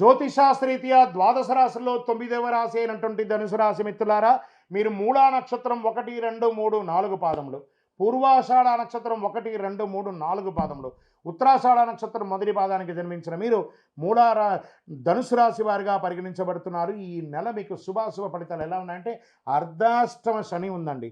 జ్యోతిషాస్త్రీత్యా ద్వాదశ రాశుల్లో తొమ్మిదవ రాశి అయినటువంటి ధనుసు రాశి మిత్రులారా మీరు మూలా నక్షత్రం ఒకటి రెండు మూడు నాలుగు పాదములు. పూర్వాషాఢ నక్షత్రం ఒకటి రెండు మూడు నాలుగు పాదములు. ఉత్తరాషాఢ నక్షత్రం మొదటి పాదానికి జన్మించిన మీరు మూలారా ధనుసు రాశి వారిగా పరిగణించబడుతున్నారు. ఈ నెల మీకు శుభాశుభ ఫలితాలు ఎలా ఉన్నాయంటే అర్ధాష్టమ శని ఉందండి.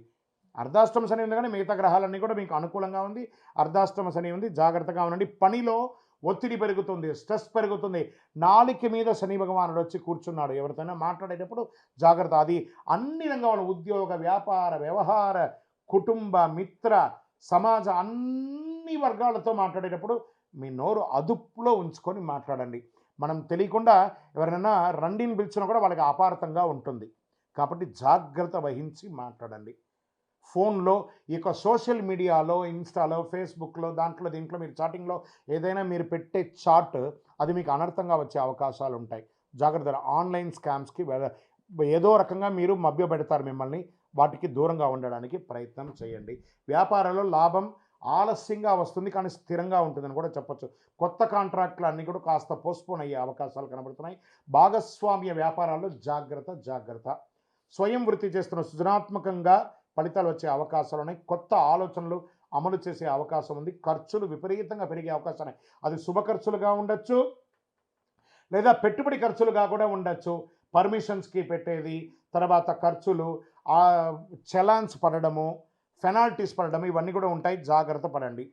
అర్ధాష్టమ శని ఉంది కానీ మిగతా గ్రహాలన్నీ కూడా మీకు అనుకూలంగా ఉంది. అర్ధాష్టమ శని ఉంది జాగ్రత్తగా ఉండండి. పనిలో ఒత్తిడి పెరుగుతుంది స్ట్రెస్ పెరుగుతుంది. నాలుక మీద శని భగవానుడు వచ్చి కూర్చున్నాడు. ఎవరితోనైనా మాట్లాడేటప్పుడు జాగ్రత్త. అది అన్ని రంగాల ఉద్యోగ వ్యాపార వ్యవహార కుటుంబ మిత్ర సమాజ అన్ని వర్గాలతో మాట్లాడేటప్పుడు మీ నోరు అదుపులో ఉంచుకొని మాట్లాడండి. మనం తెలియకుండా ఎవరైనా రండిని పిలిచినా కూడా వాళ్ళకి అపార్థంగా ఉంటుంది. కాబట్టి జాగ్రత్త వహించి మాట్లాడండి. ఫోన్లో ఈ యొక్క సోషల్ మీడియాలో ఇన్స్టాలో ఫేస్బుక్లో దాంట్లో దీంట్లో మీరు చాటింగ్లో ఏదైనా మీరు పెట్టే చాట్ అది మీకు అనర్థంగా వచ్చే అవకాశాలు ఉంటాయి. జాగ్రత్త ఆన్లైన్ స్కామ్స్కి ఏదో రకంగా మీరు మభ్యపెడతారు మిమ్మల్ని వాటికి దూరంగా ఉండడానికి ప్రయత్నం చేయండి. వ్యాపారంలో లాభం ఆలస్యంగా వస్తుంది కానీ స్థిరంగా ఉంటుందని కూడా చెప్పొచ్చు. కొత్త కాంట్రాక్ట్లు అన్నీ కూడా కాస్త పోస్ట్పోన్ అయ్యే అవకాశాలు కనబడుతున్నాయి. భాగస్వామ్య వ్యాపారాల్లో జాగ్రత్త జాగ్రత్త. స్వయం వృత్తి చేస్తున్న సృజనాత్మకంగా ఫలితాలు వచ్చే అవకాశాలు ఉన్నాయి. కొత్త ఆలోచనలు అమలు చేసే అవకాశం ఉంది. ఖర్చులు విపరీతంగా పెరిగే అవకాశం ఉన్నాయి. అది శుభ ఖర్చులుగా ఉండొచ్చు లేదా పెట్టుబడి ఖర్చులుగా కూడా ఉండొచ్చు. పర్మిషన్స్కి పెట్టేది తర్వాత ఖర్చులు చలాన్స్ పడడము పెనాల్టీస్ పడడం ఇవన్నీ కూడా ఉంటాయి. జాగ్రత్త పడండి.